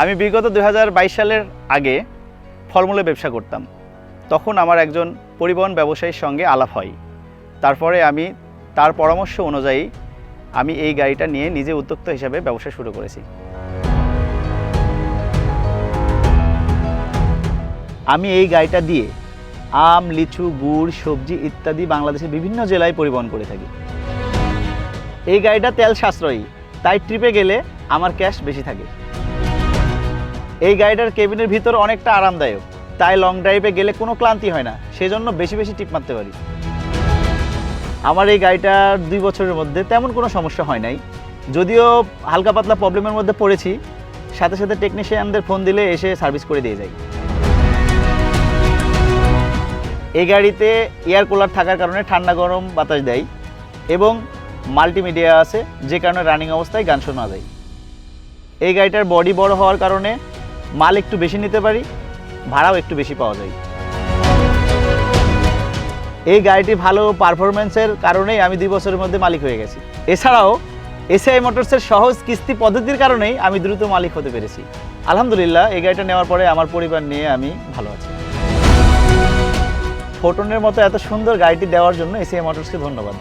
আমি বিগত দু হাজার বাইশ সালের আগে ফলমূলের ব্যবসা করতাম। তখন আমার একজন পরিবহন ব্যবসায়ীর সঙ্গে আলাপ হয়। তারপরে আমি তার পরামর্শ অনুযায়ী আমি এই গাড়িটা নিয়ে নিজে উদ্যোক্তা হিসাবে ব্যবসা শুরু করেছি। আমি এই গাড়িটা দিয়ে আম, লিচু, গুড়, সবজি ইত্যাদি বাংলাদেশের বিভিন্ন জেলায় পরিবহন করে থাকি। এই গাড়িটা তেল সাশ্রয়ী, তাই ট্রিপে গেলে আমার ক্যাশ বেশি থাকে। এই গাড়িটার কেবিনের ভিতর অনেকটা আরামদায়ক। তাই লং ড্রাইভে গেলে কোনো ক্লান্তি হয় না, সেজন্য বেশি বেশি টিপ মারতে পারি। আমার এই গাড়িটার দুই বছরের মধ্যে তেমন কোনো সমস্যা হয় নাই। যদিও হালকা পাতলা প্রবলেমের মধ্যে পড়েছি, সাথে সাথে টেকনিশিয়ানদের ফোন দিলে এসে সার্ভিস করে দিয়ে যায়। এই গাড়িতে এয়ার কুলার থাকার কারণে ঠান্ডা গরম বাতাস দেয় এবং মাল্টিমিডিয়া আছে, যে কারণে রানিং অবস্থায় গান শোনা যায়। এই গাড়িটার বডি বড় হওয়ার কারণে মাল একটু বেশি নিতে পারি, ভাড়াও একটু বেশি পাওয়া যায়। এই গাড়িটি ভালো পারফরমেন্সের কারণেই আমি দুই বছরের মধ্যে মালিক হয়ে গেছি। এছাড়াও এসআই মোটরসের সহজ কিস্তি পদ্ধতির কারণেই আমি দ্রুত মালিক হতে পেরেছি। আলহামদুলিল্লাহ, এই গাড়িটা নেওয়ার পরে আমার পরিবার নিয়ে আমি ভালো আছি। ফোটনের মতো এত সুন্দর গাড়িটি দেওয়ার জন্য এসিআই মোটরসকে ধন্যবাদ।